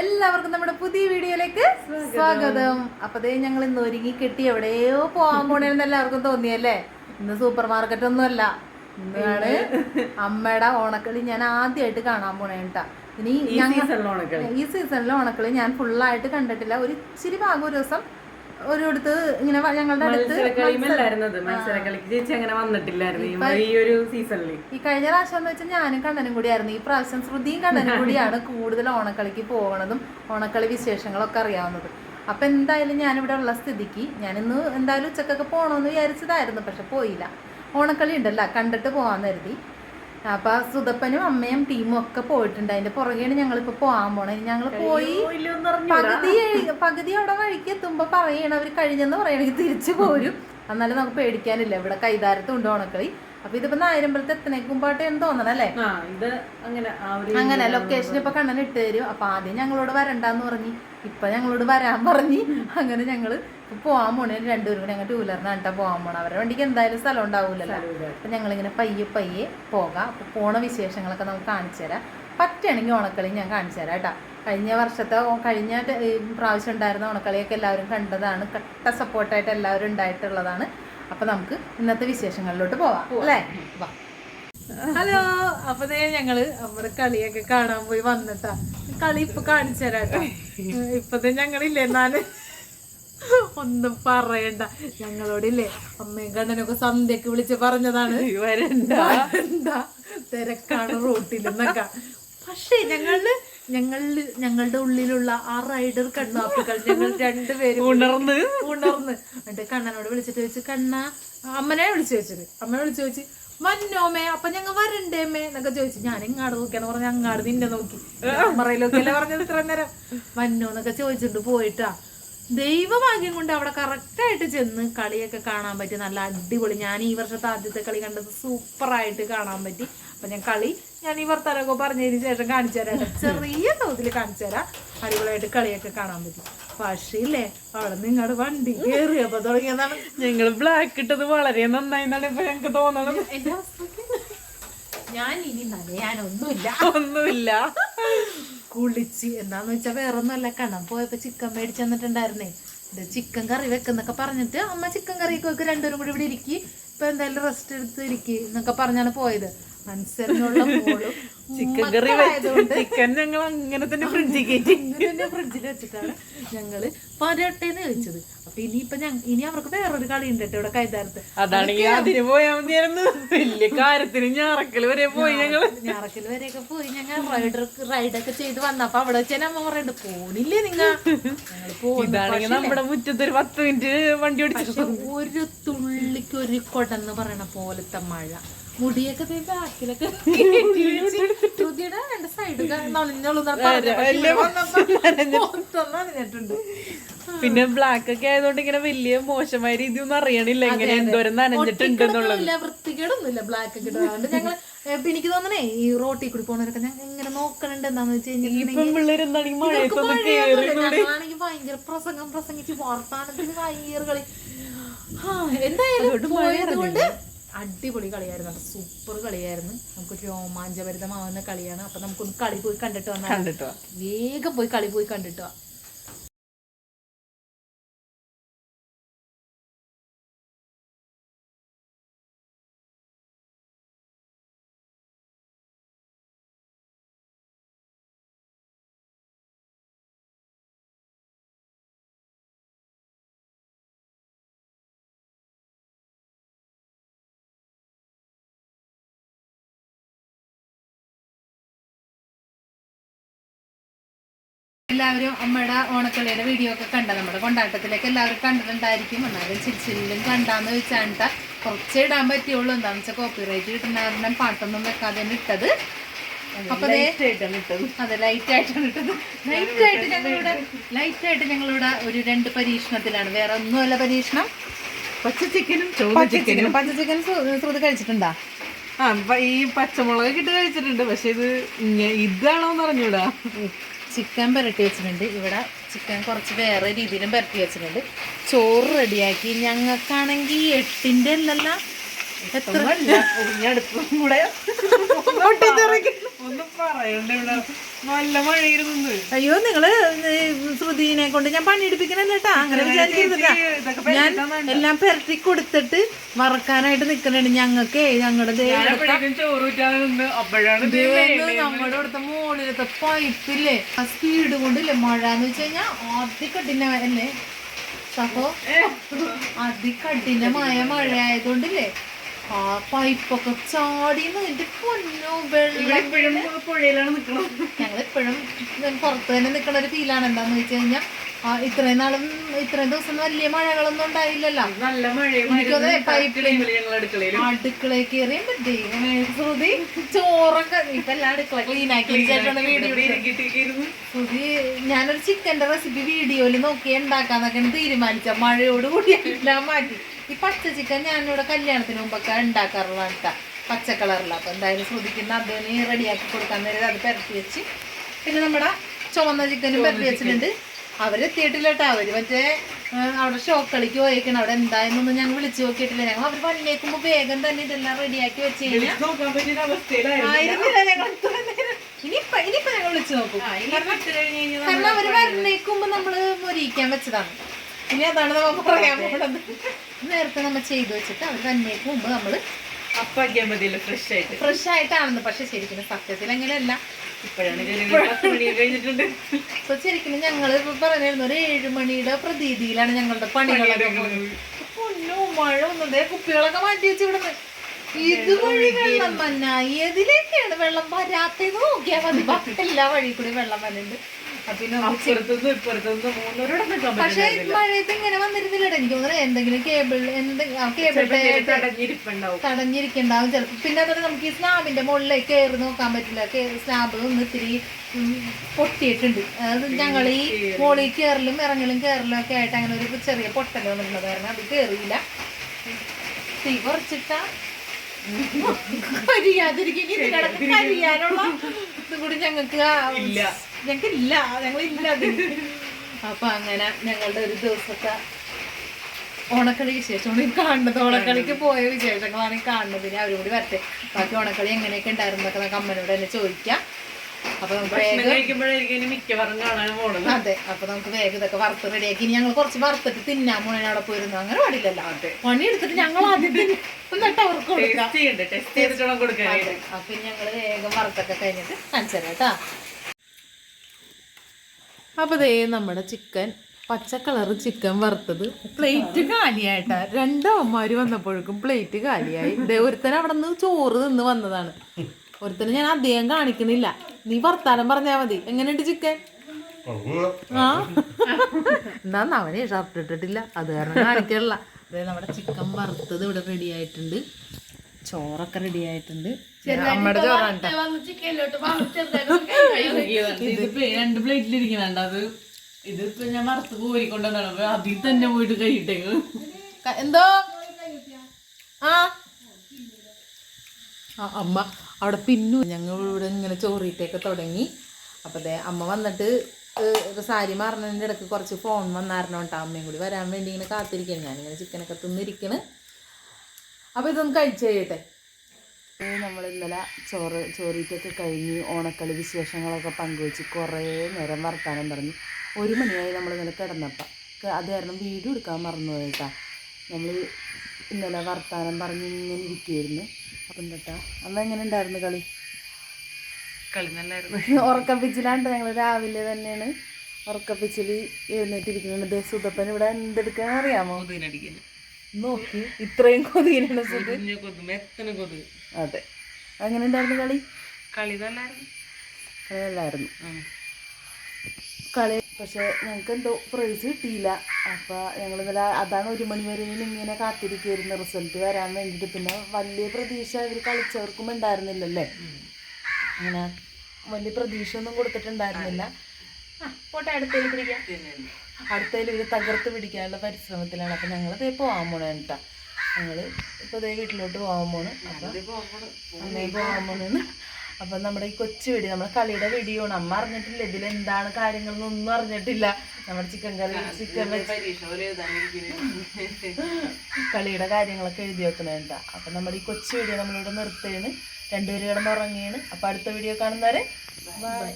എല്ലാവർക്കും നമ്മുടെ പുതിയ വീഡിയോയിലേക്ക് സ്വാഗതം. അപ്പൊ ദേ ഞങ്ങൾ ഇന്ന് ഒരുങ്ങി കെട്ടി എവിടെയോ പോകാൻ പോണേന്ന് എല്ലാവർക്കും തോന്നിയല്ലേ? ഇന്ന് സൂപ്പർ മാർക്കറ്റ് ഒന്നും അല്ല. ഇന്നാണ് അമ്മയുടെ ഓണക്കളി ഞാൻ ആദ്യമായിട്ട് കാണാൻ പോണേട്ടാ. ഇനി ഈ സീസണിലെ ഓണക്കളി. ഈ സീസണിലെ ഓണക്കളി ഞാൻ ഫുള്ളായിട്ട് കണ്ടിട്ടില്ല. ഒരു ഇച്ചിരി ഭാഗം ഒരു ദിവസം ഒരിടത്ത് ഇങ്ങനെ ഞങ്ങളുടെ അടുത്ത് മത്സരക്കളിക്ക് ചേച്ചി അങ്ങനെ വന്നിട്ടില്ലായിരുന്നു. ഈ- ഒരു ഈ കഴിഞ്ഞ പ്രാവശ്യം എന്ന് വെച്ചാൽ ഞാനും കണ്ണനും കൂടിയായിരുന്നു. ഈ പ്രാവശ്യം ശ്രുതിയും കണ്ണനും കൂടിയാണ് കൂടുതൽ ഓണക്കളിക്ക് പോകണതും ഓണക്കളി വിശേഷങ്ങളൊക്കെ അറിയാവുന്നത്. അപ്പൊ എന്തായാലും ഞാനിവിടെ ഉള്ള സ്ഥിതിക്ക് ഞാൻ ഞാനിന്ന് എന്തായാലും ഉച്ചക്കൊക്കെ പോകണമെന്ന് വിചാരിച്ചതായിരുന്നു പക്ഷെ പോയില്ല. ഓണക്കളി ഉണ്ടല്ല കണ്ടിട്ട് പോകാൻ കരുതി. അപ്പൊ സുതപ്പനും അമ്മയും ടീമും ഒക്കെ പോയിട്ടുണ്ട്. അതിന്റെ പുറകെയാണ് ഞങ്ങളിപ്പോ പോകാൻ പോണേ. ഞങ്ങൾ പോയി. പകുതി പകുതി അവിടെ വഴിക്ക് എത്തുമ്പോ പറയണ. അവർ കഴിഞ്ഞെന്ന് പറയണെങ്കിൽ തിരിച്ചു പോരും. എന്നാലും നമുക്ക് പേടിക്കാനില്ല. ഇവിടെ കൈതാരത്തും ഉണ്ട് ഓണക്കളി അപ്പൊ ഇതിപ്പോ നായരമ്പലത്ത് എത്തണേക്ക് മുമ്പാട്ടെന്ന് തോന്നണം അല്ലേ? ആ ഇത് അങ്ങനെ അങ്ങനെ ലൊക്കേഷൻ ഇപ്പൊ കണ്ണൻ ഇട്ട് തരും. അപ്പൊ ആദ്യം ഞങ്ങളോട് വരണ്ടാന്ന് പറഞ്ഞു. ഇപ്പൊ ഞങ്ങളോട് വരാൻ പറഞ്ഞു. അങ്ങനെ ഞങ്ങൾ പോവാൻ പോണേ. രണ്ടുപേരും കൂടെ ഞങ്ങൾ ടൂ വീലറിനാണ് കേട്ടോ പോവാൻ പോണ അവരുടെ വണ്ടിക്ക് എന്തായാലും സ്ഥലം ഉണ്ടാവൂലല്ലോ. അപ്പൊ ഞങ്ങളിങ്ങനെ പയ്യെ പയ്യെ പോകാം. അപ്പൊ പോണ വിശേഷങ്ങളൊക്കെ നമുക്ക് കാണിച്ചു തരാം. പറ്റുകയാണെങ്കിൽ ഓണക്കളി ഞാൻ കാണിച്ചു തരാം കേട്ടോ. കഴിഞ്ഞ വർഷത്തെ കഴിഞ്ഞ പ്രാവശ്യം ഉണ്ടായിരുന്ന ഓണക്കളിയൊക്കെ എല്ലാവരും കണ്ടതാണ്. കട്ട സപ്പോർട്ടായിട്ട് എല്ലാവരും ഉണ്ടായിട്ടുള്ളതാണ്. അപ്പൊ നമുക്ക് ഇന്നത്തെ വിശേഷങ്ങളിലോട്ട് പോവാം. അല്ലേ? വാ. ഹലോ. അപ്പൊ ഞങ്ങൾ നമ്മുടെ കളിയൊക്കെ കാണാൻ പോയി വന്നിട്ടാ. കളി ഇപ്പൊ കാണിച്ചു തരാട്ടോ ഇപ്പത്തെ ഞങ്ങളില്ലേ? എന്നാൽ ഒന്നും പറയണ്ട. ഞങ്ങളോടില്ലേ? അമ്മയും കണ്ണനൊക്കെ സന്ധ്യക്ക് വിളിച്ച് പറഞ്ഞതാണ്. വരണ്ട. എന്താ തിരക്കാണ് റോട്ടിലെന്നൊക്കെ പക്ഷേ ഞങ്ങൾ ഞങ്ങൾ ഞങ്ങളുടെ ഉള്ളിലുള്ള ആ റൈഡർ കണ്ണാപ്പികൾ ഞങ്ങൾ രണ്ടുപേരും ഉണർന്ന്. ഉണർന്ന്. എന്നിട്ട് കണ്ണനോട് വിളിച്ചിട്ട് ചോദിച്ചു കണ്ണ അമ്മനെ വിളിച്ചു ചോദിച്ചത്. അമ്മനെ വിളിച്ചു ചോദിച്ചു മന്നോമേ അപ്പൊ ഞങ്ങൾ വരണ്ടേമേ എന്നൊക്കെ ചോദിച്ചു ഞാൻ ഇങ്ങാട് നോക്കിയാന്ന് പറഞ്ഞ അങ്ങാട് നിന്നെ നോക്കി. ക്യാമറയിലൊക്കെ അല്ലേ പറഞ്ഞത് ഇത്ര നേരം? മന്നോ എന്നൊക്കെ ചോദിച്ചിട്ട് പോയിട്ടാ. ദൈവഭാഗ്യം കൊണ്ട് അവിടെ കറക്റ്റായിട്ട് ചെന്ന് കളിയൊക്കെ കാണാൻ പറ്റി. നല്ല അടിപൊളി. ഞാൻ ഈ വർഷത്തെ ആദ്യത്തെ കളി കണ്ടത് സൂപ്പറായിട്ട് കാണാൻ പറ്റി. അപ്പൊ ഞാൻ കളി ഞാൻ ഈ വർത്തനൊക്കെ പറഞ്ഞതിന് ശേഷം കാണിച്ചു തരാം. ചെറിയ തോതിൽ കാണിച്ചു തരാം. അടിപൊളിയായിട്ട് കളിയൊക്കെ കാണാൻ പറ്റി. പക്ഷേ ഇല്ലേ അവിടെ നിങ്ങളുടെ വണ്ടി കയറിയപ്പോ തുടങ്ങിയതാണ്. ഞങ്ങൾ ബ്ലാക്ക് ഇട്ടത് വളരെ നന്നായി എന്നാണ് ഇപ്പൊ തോന്നണത്. എന്റെ അവസ്ഥയ്ക്ക് ഞാൻ ഇനി നനയാനൊന്നുമില്ല. ഒന്നുമില്ല. കുളിച്ച്. എന്താന്ന് വെച്ചാൽ വേറെ ഒന്നുമല്ല കണ്ണം പോയപ്പോ ചിക്കൻ മേടിച്ചു തന്നിട്ടുണ്ടായിരുന്നേ ഇത് ചിക്കൻ കറി വെക്കുന്നൊക്കെ പറഞ്ഞിട്ട് അമ്മ ചിക്കൻ കറിയൊക്കെ വെക്ക് രണ്ടുപേരും കൂടി ഇവിടെ ഇരിക്കി. ഇപ്പൊ എന്തായാലും റെസ്റ്റ് എടുത്ത് ഇരിക്കി എന്നൊക്കെ പറഞ്ഞാണ് പോയത്. മനസ്സിലുള്ള മോളും ചിക്കൻ കറി ചിക്കൻ ഞങ്ങൾ അങ്ങനെ തന്നെ ഫ്രിഡ്ജിൽ ഫ്രിഡ്ജിൽ വെച്ചിട്ടാണ് ഞങ്ങൾ പരട്ടേന്ന് ചോദിച്ചത്. അപ്പൊ ഇനിയിപ്പൊ ഞങ്ങ ഇനി അവർക്ക് വേറൊരു കളി ഉണ്ട് ഇവിടെ കൈതാരത്ത്. അതാണെങ്കിൽ അതിന് മതിയായിരുന്നു. വലിയ കാര്യത്തിന് ഞാറക്കൽ വരെ പോയി ഞങ്ങൾ. ഞാറക്കൽ വരെയൊക്കെ പോയി ഞങ്ങൾ റൈഡർ റൈഡൊക്കെ ചെയ്ത് വന്നപ്പോ അവിടെ വെച്ചാൽ അമ്മ പറയുന്നുണ്ട് പോണില്ലേ നിങ്ങ? ഞങ്ങൾ പോകുന്നു ഇതാണെങ്കിൽ നമ്മുടെ മുറ്റത്ത് ഒരു പത്ത് മിനിറ്റ് വണ്ടി ഓടിച്ചു ഒരു തുള്ളിക്ക് ഒരു കൊടന്ന് പറയണ പോലത്തെ മഴ. മുടിയൊക്കെ ബാക്കിലൊക്കെ രണ്ട് സൈഡ് നനഞ്ഞോളൂ നനഞ്ഞിട്ടുണ്ട്. പിന്നെ ബ്ലാക്ക് ഒക്കെ ആയതുകൊണ്ട് ഇങ്ങനെ വലിയ മോശമായ രീതി ഒന്നും അറിയണില്ല ഇങ്ങനെ എന്തോരം നനഞ്ഞിട്ടുണ്ട് എന്നുള്ളത് വൃത്തികേടൊന്നുമില്ല ബ്ലാക്ക് ഒക്കെ ഇടുന്നത്. അതുകൊണ്ട് ഞങ്ങൾ എനിക്ക് തോന്നണേ ഈ റോട്ടിൽ കൂടി പോണവരൊക്കെ ഞാൻ ഇങ്ങനെ നോക്കണുണ്ട് എന്താന്ന് വെച്ച് മഴയൊന്നുമില്ല. ഭയങ്കര പ്രസംഗം പ്രസംഗിച്ച് വർത്താനത്തിന് ഭയങ്കര കളി. എന്തായാലും പോയതുകൊണ്ട് അടിപൊളി കളിയായിരുന്നു. സൂപ്പർ കളിയായിരുന്നു. നമുക്ക് രോമാഞ്ചഭരിതമാവുന്ന കളിയാണ്. അപ്പൊ നമുക്കൊന്ന് കളി പോയി കണ്ടിട്ട് വന്നാൽ വേഗം പോയി കളി പോയി കണ്ടിട്ട് എല്ലാവരും അമ്മയുടെ ഓണക്കളിയുടെ വീഡിയോ ഒക്കെ കണ്ട നമ്മുടെ കൊണ്ടാട്ടത്തിലേക്ക് എല്ലാവരും കണ്ടിട്ടുണ്ടായിരിക്കും. എന്നാലും ചിരിച്ചിലും കണ്ടാന്ന് വെച്ചാണ്ട കുറച്ചേ ഇടാൻ പറ്റിയുള്ളൂ എന്താണെന്ന് വെച്ചാൽ കോപ്പിറൈറ്റ് കിട്ടുന്ന കാരണം പാട്ടൊന്നും വെക്കാതെ ഇട്ടത്. അപ്പൊ അതെ ലൈറ്റ് ആയിട്ടാണ് ഇട്ടത്. ലൈറ്റ് ആയിട്ട് ഞങ്ങളിവിടെ ലൈറ്റ് ആയിട്ട് ഞങ്ങളിവിടെ ഒരു രണ്ട് പരീക്ഷണത്തിലാണ്. വേറെ ഒന്നുമല്ല പരീക്ഷണം. പച്ച ചിക്കനും പച്ച ചിക്കനും. പച്ച ചിക്കൻ ശ്രുതി കഴിച്ചിട്ടുണ്ടാ? ആ ഈ പച്ചമുളക് ഇട്ട് കഴിച്ചിട്ടുണ്ട്. പക്ഷെ ഇത് ഇതാണോന്ന് അറിഞ്ഞൂടാ. ചിക്കൻ പുരട്ടി വെച്ചിട്ടുണ്ട്. ഇവിടെ ചിക്കൻ കുറച്ച് വേറെ രീതിയിലും പുരട്ടി വെച്ചിട്ടുണ്ട്. ചോറ് റെഡിയാക്കി. ഞങ്ങൾക്കാണെങ്കിൽ എട്ടിന്റെ അല്ലല്ല. എത്ര? ഒന്നും പറയണ്ട ഇവിടെ. നല്ല മഴയിരുന്നു അയ്യോ നിങ്ങൾ ശ്രുതിനെ കൊണ്ട് ഞാൻ പണിയെടുപ്പിക്കണല്ലോ കേട്ടാ അങ്ങനെ വിചാരിക്കരുതാ ഞാൻ എല്ലാം പെരട്ടി കൊടുത്തിട്ട് മറക്കാനായിട്ട് നിക്കണുണ്ട്. ഞങ്ങൾക്ക് ഞങ്ങളുടെ മോളിലത്തെ നമ്മുടെ മുകളിലത്തെ പൈപ്പില്ലേ? ആ സ്പീഡ് കൊണ്ടില്ലേ? മഴ എന്ന് വെച്ച് കഴിഞ്ഞാൽ അതികഠിനമല്ലേ സഹോ അതികഠിനമായ മഴ ആയതുകൊണ്ടില്ലേ ആ പൈപ്പൊക്കെ ചാടിന്ന് എന്റെ പൊന്നോ വെള്ളം. പുഴയിലാണ് നിക്കണത്. ഞങ്ങൾ എപ്പോഴും പുറത്ത് തന്നെ നിൽക്കുന്ന ഒരു ഫീലാണ് എന്താന്ന് വെച്ച് കഴിഞ്ഞാൽ ഇത്രയും നാളും ഇത്രയും ദിവസം വലിയ മഴകളൊന്നും ഉണ്ടായില്ലല്ലോ. നല്ല മഴയും പൈപ്പിൽ ഞങ്ങൾ അടുക്കളയിൽ കയറിയും ശ്രുതി ചോറൊക്കെ ഇപ്പൊ എല്ലാ അടുക്കള ക്ലീൻ ആക്കി ശ്രുതി ഞാനൊരു ചിക്കന്റെ റെസിപ്പി വീഡിയോയിൽ നോക്കി ഉണ്ടാക്കാന്നൊക്കെയാണ് തീരുമാനിച്ച. മഴയോട് കൂടി എല്ലാം മാറ്റി. ഈ പച്ച ചിക്കൻ ഞാനിവിടെ കല്യാണത്തിന് മുമ്പൊക്കെ ഉണ്ടാക്കാറുള്ള കേട്ടാ പച്ച കളറില. അപ്പൊ എന്തായാലും ശ്രുതിക്കുന്ന അതിന് റെഡിയാക്കി കൊടുക്കാൻ നേരം അത് പെരട്ടി വെച്ച് പിന്നെ നമ്മുടെ ചുവന്ന ചിക്കനും പെരട്ടി വെച്ചിട്ടുണ്ട്. അവരെത്തിയിട്ടില്ല കേട്ടോ അവർ മറ്റേ അവിടെ ഷോക്കളിക്ക് പോയേക്കണം. അവിടെ എന്തായെന്നൊന്നും ഞങ്ങൾ വിളിച്ചു നോക്കിയിട്ടില്ല. ഞങ്ങൾ അവർ വന്നേക്കുമ്പോ വേഗം തന്നെ ഇതെല്ലാം റെഡിയാക്കി വെച്ച് ആയിരുന്നില്ല ഞങ്ങൾ ഇത്രയും നേരം. ഇനിയിപ്പ ഇനിയിപ്പോ ഞങ്ങൾ വിളിച്ചു നോക്കും. കാരണം അവർ വരണേക്കുമ്പോ നമ്മൾ മുരിക്കാൻ വെച്ചതാണ്. ഇനി അതാണ് നമ്മ പറയാൻ പോണത്. നേരത്തെ നമ്മൾ ചെയ്തു വെച്ചിട്ട് അവർ വന്നേക്ക് മുമ്പ് നമ്മൾ അപ്പാക്കിയാൽ മതിയല്ലോ ഫ്രഷ് ആയിട്ട്. ഫ്രഷ് ആയിട്ടാണെന്ന് പക്ഷെ ശരിക്കും സത്യത്തിൽ അങ്ങനെയല്ല. ഇപ്പോഴാണ് കഴിഞ്ഞിട്ടുണ്ട്. ഇപ്പൊ ശരിക്കും ഞങ്ങൾ പറഞ്ഞിരുന്നു ഒരു ഏഴ് മണിയുടെ പ്രതീതിയിലാണ് ഞങ്ങളുടെ പണികളൊക്കെ. പൊന്നോ മഴ ഒന്നതേ കുപ്പികളൊക്കെ മാറ്റി വെച്ച് ഇവിടെ ഇതുവഴി വെള്ളം വന്ന ഏതിലേക്കാണ് വെള്ളം വരാത്തത്? നോക്കിയാൽ മതി. എല്ലാ വഴി കൂടി വെള്ളം വരുന്നുണ്ട് പക്ഷെ മഴയത്ത് ഇങ്ങനെ വന്നിരുന്നില്ലടാ. എനിക്ക് തോന്നുന്നത് എന്തെങ്കിലും കേബിൾ എന്തെങ്കിലും കേബിൾ തടഞ്ഞിരിക്കണ്ടാവും ചിലപ്പോ. പിന്നെ അതുപോലെ നമുക്ക് ഈ സ്ലാബിന്റെ മുകളിലേക്ക് കയറി നോക്കാൻ പറ്റില്ല. സ്ലാബ് ഒന്ന് ഇത്തിരി പൊട്ടിയിട്ടുണ്ട്. അത് ഞങ്ങൾ ഈ മുകളിൽ കയറലും ഇറങ്ങലും കയറലും ഒക്കെ ആയിട്ട് അങ്ങനെ ഒരു ചെറിയ പൊട്ടലോ എന്നുള്ളത് കാരണം അത് കയറിയില്ല. തീ കുറച്ചിട്ട കരിയാതിരിക്കും. കരിയാനുള്ള ഇതും കൂടി ഞങ്ങൾക്ക് ഞങ്ങൾക്ക് ഇല്ല. ഞങ്ങൾ ഇല്ല. അതിന്. അപ്പൊ അങ്ങനെ ഞങ്ങളുടെ ഒരു ദിവസത്തെ ഓണക്കളി വിശേഷമാണ് ഈ കാണുന്നത്. ഓണക്കളിക്ക് പോയ വിശേഷങ്ങളാണ് ഈ കാണുന്നത്. ഇനി അവരും കൂടി വരട്ടെ. ബാക്കി ഓണക്കളി എങ്ങനെയൊക്കെ ഉണ്ടായിരുന്നൊക്കെ നമുക്ക് അമ്മനോട് തന്നെ ചോദിക്കാം. അപ്പൊ നമുക്ക് അതെ അപ്പൊ നമുക്ക് വേഗം ഇതൊക്കെ വറുത്ത് റെഡിയാക്കി. ഇനി ഞങ്ങൾ കുറച്ച് വറുത്തിട്ട് തിന്നാൻ പോണേ. അവിടെ പോയിരുന്നു. അങ്ങനെ പാടില്ലല്ലോ. അതെ. പണി എടുത്തിട്ട് ഞങ്ങൾ ആദ്യം. എന്നിട്ട് അവർക്ക് കൊടുക്കാം. അപ്പൊ ഞങ്ങൾ വേഗം വറുത്തൊക്കെ കഴിഞ്ഞിട്ട് കാണിച്ചു തരാം കേട്ടാ. അപ്പൊ ദേ നമ്മുടെ ചിക്കൻ പച്ച കളർ ചിക്കൻ വറുത്തത്. പ്ലേറ്റ് കാലിയായിട്ടാ. രണ്ടമ്മമാര് വന്നപ്പോഴേക്കും പ്ലേറ്റ് കാലിയായി. ഇതേ ഒരുത്തൻ അവിടെ നിന്ന് ചോറ് നിന്ന് വന്നതാണ്. ഒരുത്തന് ഞാൻ അധികം കാണിക്കുന്നില്ല നീ വർത്താനം പറഞ്ഞാ മതി. എങ്ങനെയുണ്ട് ചിക്കൻ? ആ? എന്താ അവനെ ഷർട്ട് ഇട്ടിട്ടില്ല. അത് കാരണം കാണിക്കണില്ല. നമ്മുടെ ചിക്കൻ വറുത്തത് ഇവിടെ റെഡി ആയിട്ടുണ്ട്. ചോറൊക്കെ റെഡി ആയിട്ടുണ്ട്. നമ്മുടെ ഇതിപ്പോ രണ്ട് പ്ലേറ്റിലിരിക്കണുണ്ട് അത് ഇതിപ്പോ ഞാൻ മറത്ത് കോരിക്കൊണ്ടുവന്നാണ് അപ്പൊ അതിൽ തന്നെ പോയിട്ട് കഴിയിട്ടേക്ക് എന്തോ? ആ. അമ്മ അവിടെ പിന്നു. ഞങ്ങൾ ഇവിടെ ഇങ്ങനെ ചോറിയിട്ടൊക്കെ തുടങ്ങി. അപ്പോൾ അതെ അമ്മ വന്നിട്ട് സാരി മാറുന്നതിന്റെ ഇടയ്ക്ക് കുറച്ച് ഫോൺ വന്നായിരുന്നു കേട്ടോ. അമ്മയും കൂടി വരാൻ വേണ്ടി ഇങ്ങനെ കാത്തിരിക്കണം ഞാനിങ്ങനെ ചിക്കനൊക്കെ തിന്നിരിക്കണ്. അപ്പോൾ ഇതൊന്ന് കഴിച്ചു കഴിയട്ടെ. നമ്മൾ ഇന്നലെ ചോറ് ചോറിക്കൊക്കെ കഴിഞ്ഞ് ഓണക്കളി വിശേഷങ്ങളൊക്കെ പങ്കുവെച്ച് കുറേ നേരം വർത്താനം പറഞ്ഞു ഒരു മണിയായി നമ്മൾ ഇന്നലെ കിടന്നപ്പം. അത് കാരണം വീഡിയോ എടുക്കാൻ മറന്നു പോയിട്ടാ നമ്മൾ ഇന്നലെ വർത്താനം പറഞ്ഞ് ഇങ്ങനെ ഇരിക്കുമായിരുന്നു അപ്പം എന്താ അന്ന് എങ്ങനെ ഉണ്ടായിരുന്നു കളി? കളി നല്ലായിരുന്നു. ഉറക്കപ്പിച്ചിലാണ്ട്? ഞങ്ങൾ രാവിലെ തന്നെയാണ് ഉറക്കപ്പിച്ചിൽ എഴുന്നേറ്റിരിക്കുന്നുണ്ട് ദേ സുതപ്പൻ ഇവിടെ എന്തെടുക്കാൻ അറിയാമോ? നോക്കി ഇത്രയും കൊതിയിലാണ് സുഖം കുഞ്ഞു കൊതു മെത്തന അതെ. അങ്ങനെ ഉണ്ടായിരുന്നു കളി? കളി നല്ലായിരുന്നു. കളിയല്ലായിരുന്നു കളി പക്ഷെ ഞങ്ങൾക്ക് എന്തോ പ്രൈസ് കിട്ടിയില്ല. അപ്പോൾ ഞങ്ങൾ ഇന്നലെ അതാണ് ഒരു മണി വരെ ഇങ്ങനെ കാത്തിരിക്കുമായിരുന്നു റിസൾട്ട് വരാൻ വേണ്ടിട്ട് പിന്നെ വലിയ പ്രതീക്ഷ അവർ കളിച്ചവർക്കും ഉണ്ടായിരുന്നില്ലല്ലേ? അങ്ങനെ വലിയ പ്രതീക്ഷ ഒന്നും കൊടുത്തിട്ടുണ്ടായിരുന്നില്ല. ആ പോട്ടെ അടുത്തേൽ പിടിക്കാം. അടുത്തേൽ ഇവർ തകർത്ത് പിടിക്കാനുള്ള പരിശ്രമത്തിലാണ്. അപ്പം ഞങ്ങൾ ഇതേ പോകാൻ പോണേ കേട്ടോ ഞങ്ങൾ ഇപ്പോൾ ഇതേ വീട്ടിലോട്ട് പോകാൻ പോണ്. അപ്പം അമ്മയും പോകാൻ പോണെന്ന് അപ്പം നമ്മുടെ ഈ കൊച്ചു വെടി നമ്മുടെ കളിയുടെ വെടിയാണ്. അമ്മ അറിഞ്ഞിട്ടില്ല ഇതിൽ എന്താണ് കാര്യങ്ങളെന്നൊന്നും അറിഞ്ഞിട്ടില്ല. നമ്മുടെ ചിക്കൻ കറി ചിക്കൻ കളിയുടെ കാര്യങ്ങളൊക്കെ എഴുതി വെക്കണേണ്ട അപ്പം നമ്മുടെ ഈ കൊച്ചു വീഡിയോ നമ്മളിവിടെ നിർത്തുകയാണ് രണ്ടുപേരും കിടന്നുറങ്ങിയാണ് അപ്പം അടുത്ത വീഡിയോ കാണുന്നവരെ ബൈ